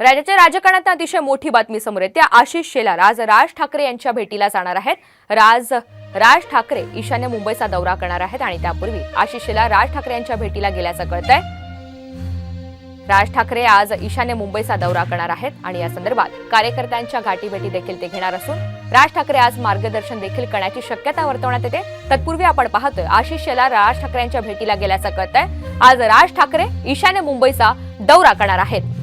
राज्याच्या राजकारणात अतिशय मोठी बातमी समोर येते. आशिष शेलार आज राज ठाकरे यांच्या भेटीला जाणार आहेत. राज राज ठाकरे ईशान्य मुंबईचा दौरा करणार आहेत आणि त्यापूर्वी आशिष शेलार राज ठाकरे यांच्या भेटीला गेल्याचं कळतंय. राज ठाकरे आज ईशान्य मुंबईचा दौरा करणार आहेत आणि या संदर्भात कार्यकर्त्यांच्या गाठीभेटी देखील ते घेणार असून राज ठाकरे आज मार्गदर्शन देखील करण्याची शक्यता वर्तवण्यात येते. तत्पूर्वी आपण पाहतोय आशिष शेलार राज ठाकरे यांच्या भेटीला गेल्याचं कळतंय. आज राज ठाकरे ईशान्य मुंबईचा दौरा करणार आहेत.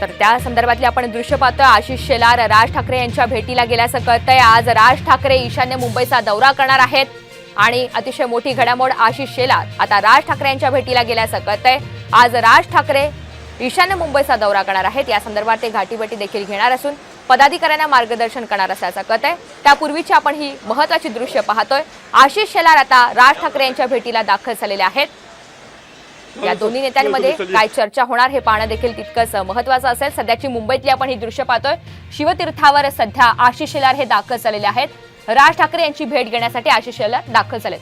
तर त्या संदर्भातले आपण दृश्य पाहतोय. आशिष शेलार राज ठाकरे यांच्या भेटीला गेल्याचं कळतंय. आज राज ठाकरे ईशान्य मुंबईचा दौरा करणार आहेत. आणि अतिशय मोठी घडामोड आशिष शेलार आता राज ठाकरे यांच्या भेटीला गेल्याचं कळतंय. आज राज ठाकरे ईशान्य मुंबईचा दौरा करणार आहेत. या संदर्भात ते घाटीबेटी देखील घेणार असून पदाधिकाऱ्यांना मार्गदर्शन करणार असल्याचं आहे त्यापूर्वीची आपण ही महत्वाची दृश्य पाहतोय. आशिष शेलार आता राज ठाकरे यांच्या भेटीला दाखल झालेले आहेत. या दोन्ही नेत्यांमध्ये काय चर्चा होणार. हे पाहणं देखील तितकंच महत्वाचं असेल. सध्याची मुंबईतली आपण ही दृश्य पाहतोय. शिवतीर्थावर सध्या आशिष शेलार हे दाखल झालेले आहेत. राज ठाकरे यांची भेट घेण्यासाठी आशिष शेलार दाखल झालेत.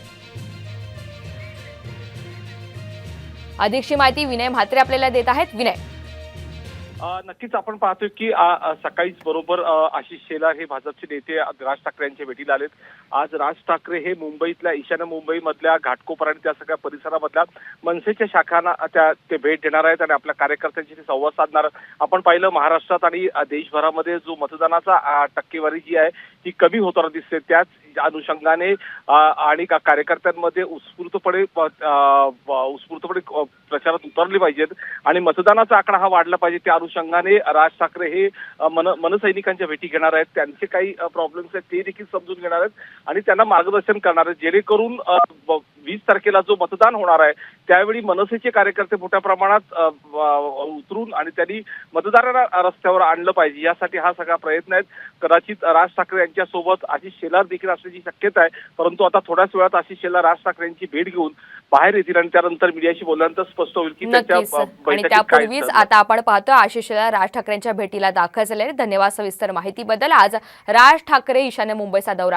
अधिकची माहिती विनय म्हात्रे आपल्याला देत आहेत. विनय. नक्कीच आपण पाहतोय की सकाळीच बरोबर आशिष शेलार हे भाजपचे नेते राज ठाकरे यांच्या भेटीला आलेत. आज राज ठाकरे हे मुंबईतल्या ईशान्य मुंबईमधल्या घाटकोपर आणि त्या सगळ्या परिसरामधल्या मनसेच्या शाखांना त्या ते भेट देणार आहेत आणि आपल्या कार्यकर्त्यांशी ते संवाद साधणार. आपण पाहिलं महाराष्ट्रात आणि देशभरामध्ये जो मतदानाचा टक्केवारी जी आहे ती कमी होताना दिसते. त्याच अनुषंगाने आणि का- कार्यकर्त्यांमध्ये उत्स्फूर्तपणे उत्स्फूर्तपणे प्रचारात उतरले पाहिजेत आणि मतदानाचा आकडा हा वाढला पाहिजे. त्या अनुषंगाने राज ठाकरे हे मन मनसैनिकांच्या भेटी घेणार आहेत. त्यांचे काही प्रॉब्लेम्स आहेत ते देखील समजून घेणार आहेत. आणि त्यांना मार्गदर्शन करणार आहेत. जेणेकरून वीस तारखेला जो मतदान होणार आहे त्यावेळी मनसेचे कार्यकर्ते मोठ्या प्रमाणात उतरून आणि त्यांनी मतदारांना रस्त्यावर आणलं पाहिजे. यासाठी हा सगळा प्रयत्न आहे कदाचित राज ठाकरे यांच्या सोबत आशिष शेलार देखील असण्याची शक्यता आहे. परंतु आता थोड्याच वेळात आशिष शेलार राज ठाकरे यांची भेट घेऊन बाहेर येतील आणि त्यानंतर मीडियाशी बोलल्यानंतर स्पष्ट होईल की त्यांच्या त्यापूर्वीच. आता आपण पाहतोय आशिष शेलार राज ठाकरेंच्या भेटीला दाखल झाले धन्यवाद सविस्तर माहितीबद्दल. आज राज ठाकरे ईशान्य मुंबईचा दौरा